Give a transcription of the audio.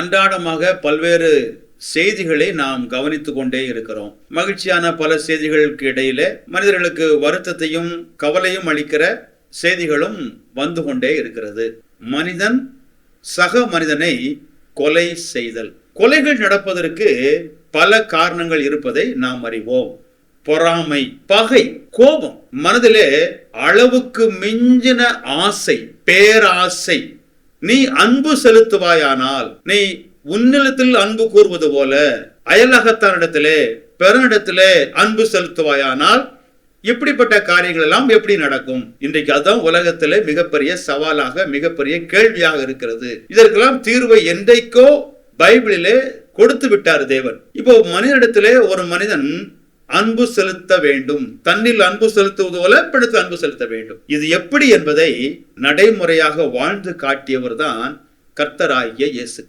அன்றாடமாக பல்வேறு செய்திகளை நாம் கவனித்து கொண்டே இருக்கிறோம். மகிழ்ச்சியான பல செய்திகளுக்கு இடையில மனிதர்களுக்கு வருத்தத்தையும் கவலையும் அளிக்கிற செய்திகளும் வந்து கொண்டே இருக்கிறது. மனிதன் சக மனிதனை கொலை செய்தல். கொலைகள் நடப்பதற்கு பல காரணங்கள் இருப்பதை நாம் அறிவோம். பொறாமை பகை கோபம் மனதிலே அளவுக்கு மிஞ்சின ஆசை பேராசை நீ அன்பு செலுத்துவாயானால் நீ உன்னிடத்தில் அன்பு கூறுவது போல அயலகத்தானிடத்திலே பிறனிடத்திலே அன்பு செலுத்துவாயானால் இப்படிப்பட்ட காரியங்கள் எல்லாம் எப்படி நடக்கும்? இன்றைக்கு அதான் உலகத்திலே மிகப்பெரிய சவாலாக மிகப்பெரிய கேள்வியாக இருக்கிறது. இதற்கெல்லாம் தீர்வை என்றைக்கோ பைபிளிலே கொடுத்து விட்டார் தேவன். இப்போ மனிதனிடத்திலே ஒரு மனிதன் அன்பு செலுத்த வேண்டும். தன்னில் அன்பு செலுத்துவது போல பிடித்து அன்பு செலுத்த வேண்டும். இது எப்படி என்பதை நடைமுறையாக வாழ்ந்து காட்டியவர் தான் கர்த்தராகிய இயேசு